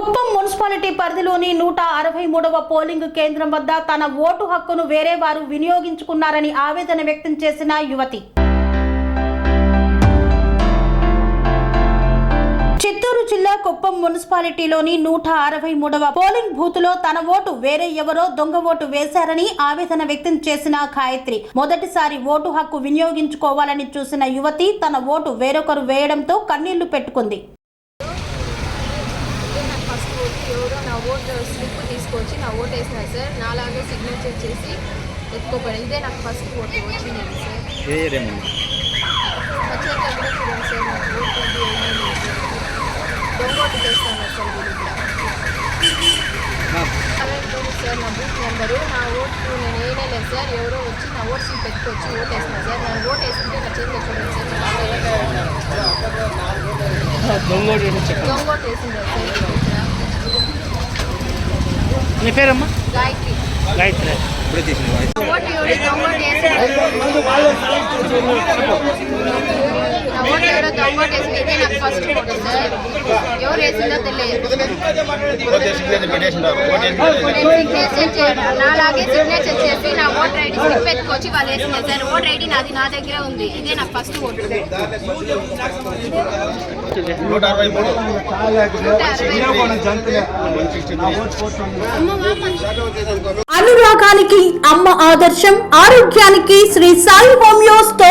Kuppam municipality పరిధిలోని నూట అరవై మూడవ పోలింగ్ కేంద్రం వద్ద తన ఓటు హక్కును వేరే వారు వినియోగించుకున్నారని ఆవేదన వ్యక్తం చేసిన యువతి. చిత్తూరు జిల్లా కుప్పం మున్సిపాలిటీలోని నూట అరవై మూడవ పోలింగ్ బూత్లో తన ఓటు వేరే ఎవరో దొంగ ఓటు వేశారని ఆవేదన వ్యక్తం చేసిన గాయత్రి. మొదటిసారి ఓటు హక్కు వినియోగించుకోవాలని చూసిన యువతి తన ఓటు వేరొకరు వేయడంతో కన్నీళ్ళు పెట్టుకుంది ఇదే నాకు ఫస్ట్ ఓటు ఎవరో నా ఓటు స్లిప్ తీసుకొచ్చి నా ఓటు వేసినారు సార్ నాలాగే సిగ్నేచర్ చేసి ఎత్తుకోబడి ఇదే నాకు ఫస్ట్ ఓటు వచ్చింది సార్. చూడండి సార్ నాకు ఓటు అది ఏమీ లేదు. దొంగ ఓటు చేస్తాను సార్ సార్ నా బూత్ నెంబరు నా ఓటు నేను వేయలేదు సార్. ఎవరో వచ్చి నా ఓటు స్లిప్ ఎత్తుకొచ్చి ఓటు వేసినారు సార్. నేను ఓటు వేసుకుంటే నా చేతిలో చూడండి సార్. దొంగోడు చెప్పండి. దొంగ ఓటు వేసింది సార్. నీ పేరమ్మా గాయత్రి గాయత్రి ఓటు నా ఓటు ఎవరో దొంగ ఓటు వేసింది ఇదే నాకు ఫస్ట్ ఓటు సార్ ఎవరు వేసిందో తెలియదు. నేను సిగ్నేచర్ చేయను నాలాగే సిగ్నేచర్ చేసి నా ఓటర్ ఐడి స్లిప్ ఎత్తుకొచ్చి వాళ్ళు వేసింది. సార్ ఓటర్ ఐడి నాది నా దగ్గరే ఉంది. ఇదే నాకు ఫస్ట్ ఓటు నూట అరవై మూడు. అనురాగానికి అమ్మ ఆదర్శం ఆరోగ్యానికి Sri Sai homeo